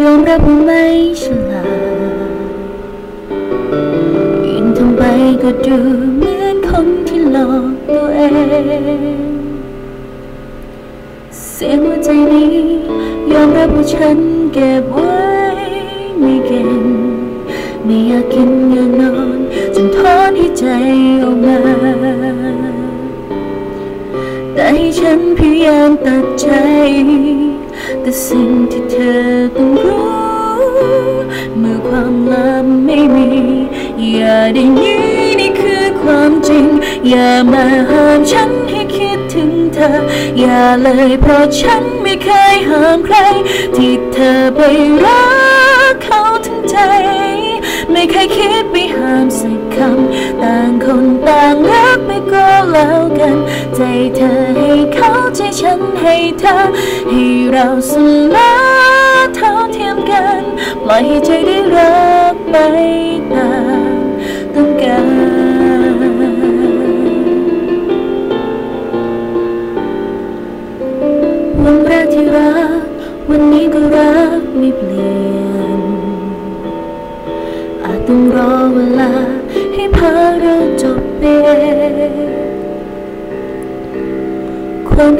ยอมรับว่าไม่ฉลาดยิ่งทำไปก็ดูเหมือนคนที่หลอกตัวเอง เสียงหัวใจนี้ยอมรับว่าฉันเก็บไว้ไม่เก่ง ไม่อยากกินอยากนอนจนถอนหายใจออกมาแต่ให้ฉันพยายามตัดใจ แต่สิ่งที่เธอต้องรู้ เมื่อความลับไม่มี อย่าได้ยี้นี่คือความจริง อย่ามาห้ามฉันให้คิดถึงเธอ อย่าเลยเพราะฉันไม่เคยห้ามใคร ที่เธอไปรักเขาทั้งใจ ไม่เคยคิดไปห้ามสักคำ ต่างคนต่างรักไม่ก็แล้วกัน ใจเธอให้ ฉันให้เธอ ให้เราสลาเท่าเทียมกัน ปล่อยให้ใจได้รักไปตามต้องการวันแรกที่รัก วันนี้ก็รักไม่เปลี่ยน อาจต้องรอเวลาให้พาเราจบไปเอง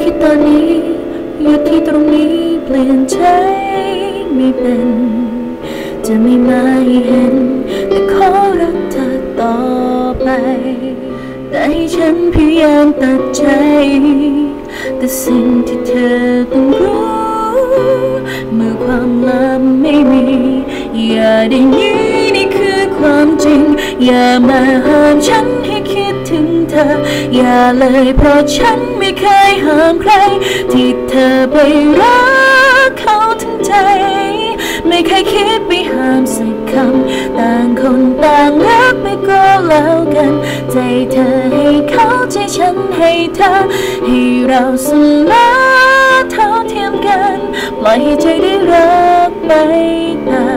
คิดตอนนี้อยู่ที่ตรงนี้เปลี่ยนใจไม่เป็น จะไม่มาให้เห็น แต่ขอรักเธอต่อไป แต่ให้ฉันพยายามตัดใจ แต่สิ่งที่เธอต้องรู้ เมื่อความลับไม่มี อย่าได้ยี้นี่คือความจริง อย่ามาห้ามฉัน ถึงเธอ อย่าเลยเพราะฉันไม่เคยห้ามใคร ที่เธอไปรักเขาทั้งใจ ไม่เคยคิดไปห้ามสักคำต่างคนต่างรักไปก็แล้วกัน ใจเธอให้เขาใจฉันให้เธอ ให้เราสลาเท่าเทียมกัน ปล่อยให้ใจได้รักไปตา